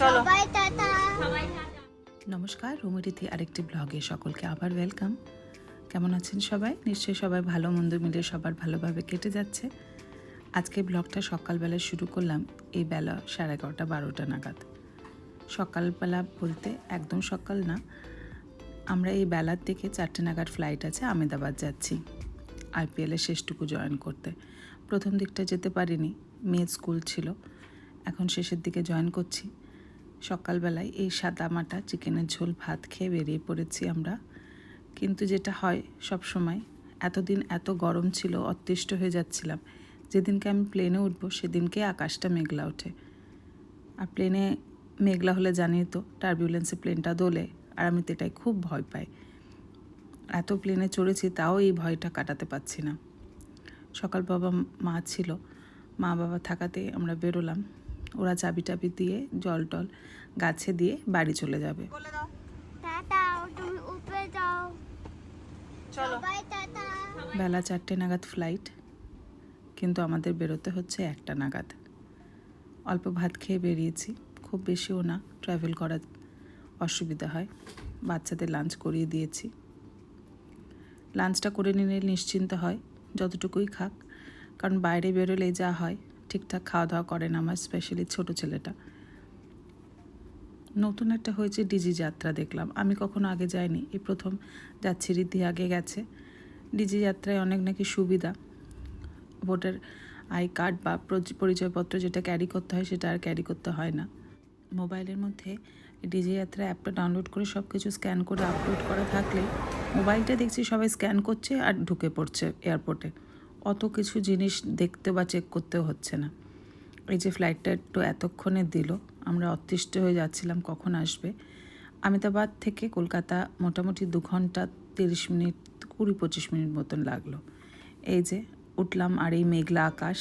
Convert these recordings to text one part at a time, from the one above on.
চলো। Bye tata. নমস্কার রুমিরিথি আরেকটি ব্লগে সকলকে আবার ওয়েলকাম কেমন আছেন সবাই? নিশ্চয়ই সবাই ভালো মন্দ মিলে সবার ভালোভাবে কেটে যাচ্ছে। আজকে ব্লগটা সকালবেলা শুরু করলাম এই বেলা সাড়ে এগারোটা বারোটা নাগাদ। সকালবেলা বলতে একদম সকাল না। আমরা এই বেলার দিকে চারটে নাগাদ ফ্লাইট আছে আমেদাবাদ যাচ্ছি। আইপিএলের শেষটুকু জয়েন করতে। প্রথম দিকটা যেতে পারিনি মেয়ের স্কুল ছিল। এখন শেষের দিকে জয়েন করছি। সকালবেলায় এই সাদা মাটা, চিকেনের ঝোল, ভাত খেয়ে বেরিয়ে পড়েছি আমরা। কিন্তু যেটা হয় সব সময় এতদিন এত গরম ছিল, অতিষ্ঠ হয়ে যাচ্ছিলাম। যেদিনকে আমি প্লেনে উঠবো, সেদিনকে আকাশটা মেঘলা ওঠে। আর প্লেনে মেঘলা হলে জানি তো টার্বিউলেন্সে প্লেনটা দোলে, আর আমি তো এটাই খুব ভয় পাই। এত প্লেনে চড়েছি, তাও এই ভয়টা কাটাতে পারছি না। সকাল বাবা মা ছিল, মা বাবা থাকাতে আমরা বেরোলাম। ওরা চাবি টাবি দিয়ে জল টল গাছে দিয়ে বাড়ি চলে যাবে। টাটা তুমি উপরে যাও। চলো। বেলা চারটে নাগাদ ফ্লাইট কিন্তু আমাদের বেরোতে হচ্ছে একটা নাগাদ। অল্প ভাত খেয়ে বেরিয়েছি খুব বেশিও না ট্রাভেল করার অসুবিধা হয়। বাচ্চাদের লাঞ্চ করিয়ে দিয়েছি। লাঞ্চটা করে নিলে নিশ্চিন্ত হয় যতটুকুই খাক। কারণ বাইরে বেরোলে যা হয় ঠিকঠাক খাওয়া দাওয়া করে না আমার স্পেশালি ছোটো ছেলেটা। নতুন একটা হয়েছে ডিজি যাত্রা দেখলাম। আমি কখনো আগে যাইনি। এই প্রথম যাচ্ছি রীতি আগে গেছে। ডিজি যাত্রায় অনেক নাকি সুবিধা। ভোটার আই কার্ড বা পরিচয়পত্র যেটা ক্যারি করতে হয়, সেটা আর ক্যারি করতে হয় না। মোবাইলের মধ্যে ডিজি যাত্রা অ্যাপটা ডাউনলোড করে সব কিছু স্ক্যান করে আপলোড করা থাকলে মোবাইলটা দেখছি সবাই স্ক্যান করছে আর ঢুকে পড়ছে এয়ারপোর্টে অত কিছু জিনিস দেখতে বা চেক করতেও হচ্ছে না। এই যে ফ্লাইটটা একটু এতক্ষণে দিল। আমরা অতিষ্ঠ হয়ে যাচ্ছিলাম কখন আসবে। আমেদাবাদ থেকে কলকাতা মোটামুটি দু ঘণ্টা তিরিশ মিনিট, কুড়ি পঁচিশ মিনিট মতন লাগল। এই যে উঠলাম আর এই মেঘলা আকাশ।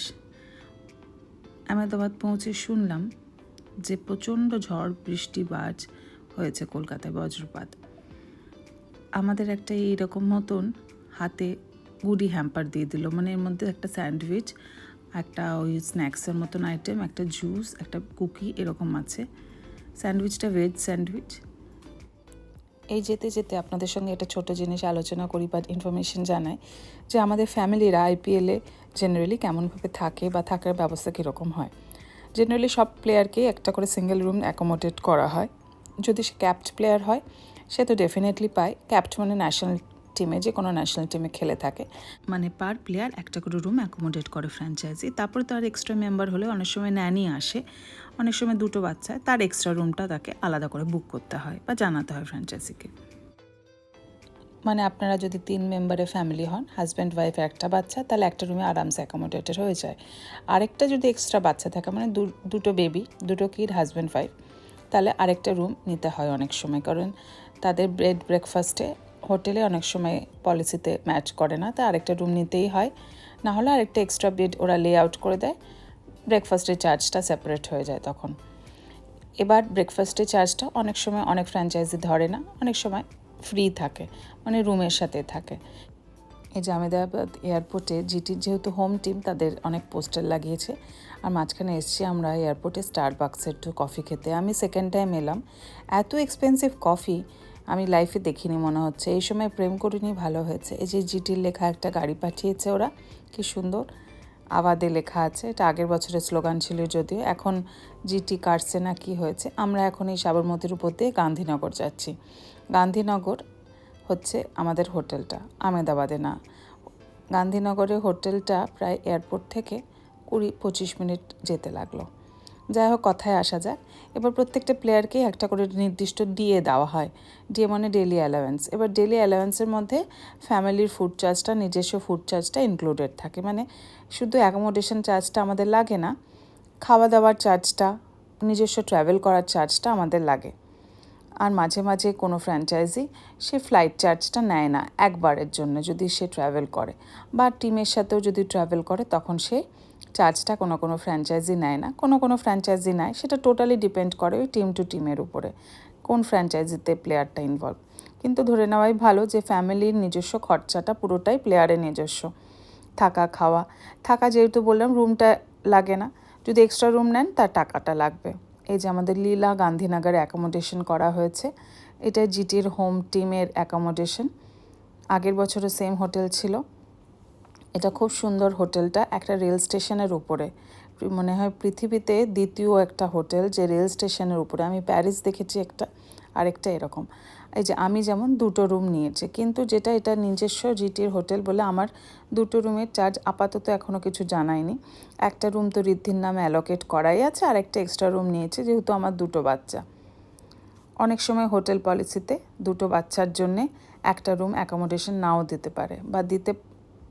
আমেদাবাদ পৌঁছে শুনলাম যে প্রচণ্ড ঝড়, বৃষ্টি, বাজ হয়েছে কলকাতায় বজ্রপাত। আমাদের একটা এইরকম মতন হাতে গুডি হ্যাম্পার দিয়ে দিল। মানে এর মধ্যে একটা স্যান্ডউইচ একটা ওই স্ন্যাক্সের মতন আইটেম একটা জুস একটা কুকি এরকম আছে। স্যান্ডউইচটা ভেজ স্যান্ডউইচ এই যেতে যেতে আপনাদের সঙ্গে একটা ছোট জিনিস আলোচনা করি বা ইনফরমেশন জানাই যে আমাদের ফ্যামিলিরা আইপিএলে জেনারেলি কেমনভাবে থাকে বা থাকার ব্যবস্থা কীরকম হয়। জেনারেলি সব প্লেয়ারকেই একটা করে সিঙ্গেল রুম অ্যাকোমোডেট করা হয়। যদি সে ক্যাপ্ট প্লেয়ার হয়, সে তো ডেফিনেটলি পায়। ক্যাপ্ট মানে ন্যাশনাল টিমে যে কোনো ন্যাশনাল টিমে খেলে থাকে। মানে পার প্লেয়ার একটা করে রুম অ্যাকোমোডেট করে ফ্র্যাঞ্চাইজি তারপরে তার এক্সট্রা মেম্বার হলে অনেক সময় ন্যানি আসে অনেক সময় দুটো বাচ্চা তার এক্সট্রা রুমটা তাকে আলাদা করে বুক করতে হয় বা জানাতে হয় ফ্র্যাঞ্চাইজিকে মানে আপনারা যদি তিন মেম্বারের ফ্যামিলি হন হাজব্যান্ড ওয়াইফ একটা বাচ্চা তাহলে একটা রুমে আরামসে অ্যাকোমোডেটেড হয়ে যায়। আরেকটা যদি এক্সট্রা বাচ্চা থাকে মানে দুটো বেবি দুটো কিড হাজব্যান্ড ওয়াইফ তাহলে আরেকটা রুম নিতে হয় অনেক সময়। কারণ তাদের ব্রেড ব্রেকফাস্টে হোটেলে অনেক সময় পলিসিতে ম্যাচ করে না তা আরেকটা রুম নিতেই হয়। না হলে আরেকটা এক্সট্রা বেড ওরা লে আউট করে দেয়। ব্রেকফাস্টের চার্জটা সেপারেট হয়ে যায় তখন। এবার ব্রেকফাস্টের চার্জটা অনেক সময় অনেক ফ্র্যাঞ্চাইজি ধরে না, অনেক সময় ফ্রি থাকে মানে রুমের সাথে থাকে। এই জামেদাবাদ এয়ারপোর্টে জিটির যেহেতু হোম টিম তাদের অনেক পোস্টার লাগিয়েছে। আর মাঝখানে এসছি আমরা এয়ারপোর্টে স্টার বাক্সের একটু কফি খেতে। আমি সেকেন্ড টাইম এলাম। এত এক্সপেন্সিভ কফি আমি লাইফে দেখিনি মনে হচ্ছে। এই সময় প্রেম করিনি, ভালো হয়েছে। এই যে জিটির লেখা একটা গাড়ি পাঠিয়েছে ওরা, কি সুন্দর। আওয়াদে লেখা আছে, এটা আগের বছরের স্লোগান ছিল যদিও, এখন জিটি কাটছে না কি হয়েছে। আমরা এখন এই সাবরমতির উপর দিয়ে গান্ধীনগর যাচ্ছি। গান্ধীনগর হচ্ছে আমাদের হোটেলটা, আমেদাবাদে না। গান্ধীনগরে হোটেলটা প্রায় এয়ারপোর্ট থেকে কুড়ি পঁচিশ মিনিট যেতে লাগল। যাই হোক, কথায় আসা যাক। এবার প্রত্যেকটা প্লেয়ারকেই একটা করে নির্দিষ্ট ডিএ দেওয়া হয়। ডিএ মানে ডেলি অ্যালাওয়েন্স এবার ডেলি অ্যালাওয়েন্সের মধ্যে ফ্যামিলির ফুড চার্জটা নিজস্ব ফুড চার্জটা ইনক্লুডেড থাকে। মানে শুধু অ্যাকোমোডেশন চার্জটা আমাদের লাগে না খাওয়া দাওয়ার চার্জটা নিজস্ব ট্রাভেল করার চার্জটা আমাদের লাগে। আর মাঝে মাঝে কোনো ফ্র্যাঞ্চাইজি সে ফ্লাইট চার্জটা নেয় না একবারের জন্য যদি সে ট্রাভেল করে। বা টিমের সাথেও যদি ট্রাভেল করে, তখন সে চার্জটা কোনো কোনো ফ্র্যাঞ্চাইজি নেয় না। কোনো কোনো ফ্র্যাঞ্চাইজি নেয়, সেটা টোটালি ডিপেন্ড করে ওই টিম টু টিমের উপরে, কোন ফ্র্যাঞ্চাইজিতে প্লেয়ারটা ইনভলভ কিন্তু ধরে নেওয়াই ভালো যে ফ্যামিলির নিজস্ব খরচাটা পুরোটাই প্লেয়ারের নিজস্ব। থাকা, খাওয়া, থাকা যেহেতু বললাম রুমটা লাগে না। যদি এক্সট্রা রুম নেন, তার টাকাটা লাগবে। এই যে আমাদের লীলা গান্ধীনগর অ্যাকোমোডেশন করা হয়েছে, এটা জিটির হোম টিমের অ্যাকোমোডেশন আগের বছরও সেম হোটেল ছিল। এটা খুব সুন্দর হোটেলটা, একটা রেল স্টেশনের উপরে। মনে হয় পৃথিবীতে দ্বিতীয় একটা হোটেল যে রেল স্টেশনের উপরে। আমি প্যারিস দেখেছি একটা, আরেকটা এরকম। এই যে আমি যেমন দুটো রুম নিয়েছি, কিন্তু যেটা এটা নিজস্ব জিটির হোটেল বলে আমার দুটো রুমের চার্জ আপাতত এখনও কিছু জানায়নি। একটা রুম তো ঋদ্ধির নামে অ্যালোকেট করাই আছে আর একটা এক্সট্রা রুম নিয়েছে যেহেতু আমার দুটো বাচ্চা। অনেক সময় হোটেল পলিসিতে দুটো বাচ্চার জন্যে একটা রুম অ্যাকোমোডেশন নাও দিতে পারে বা দিতে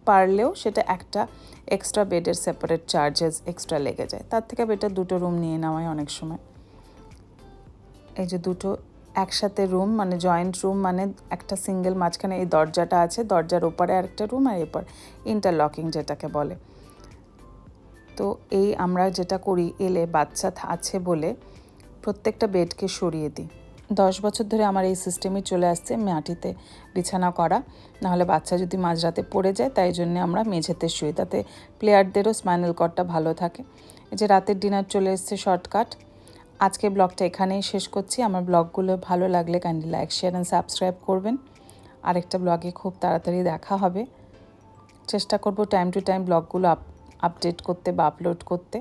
পারলেও সেটা একটা এক্সট্রা বেডের সেপারেট চার্জেস এক্সট্রা লেগে যায়। তার থেকে বেটার দুটো রুম নিয়ে নেওয়াই অনেক সময়। এই যে দুটো একসাথে রুম মানে জয়েন্ট রুম মানে একটা সিঙ্গেল মাঝখানে এই দরজাটা আছে, দরজার ওপারে আরেকটা রুম আর এরপর ইন্টারলকিং যেটাকে বলে। তো এই আমরা যেটা করি, এলে বাচ্চা আছে বলে প্রত্যেকটা বেডকে সরিয়ে দিই। দশ বছর ধরে আমার এই সিস্টেমই চলে আসছে মাটিতে বিছানা করা। নাহলে বাচ্চা যদি মাঝরাতে পড়ে যায়, তাই জন্য আমরা মেঝেতে শুই। তাতে প্লেয়ারদেরও স্পাইনাল কর্ডটা ভালো থাকে। এই যে রাতের ডিনার চলে এসছে শর্টকাট আজকে ব্লগটা এখানেই শেষ করছি। আমার ব্লগগুলো ভালো লাগলে kindly like share and subscribe করবেন। আরেকটা ব্লগে খুব তাড়াতাড়ি দেখা হবে। চেষ্টা করব টাইম টু টাইম ব্লগগুলো আপ আপডেট করতে বা আপলোড করতে।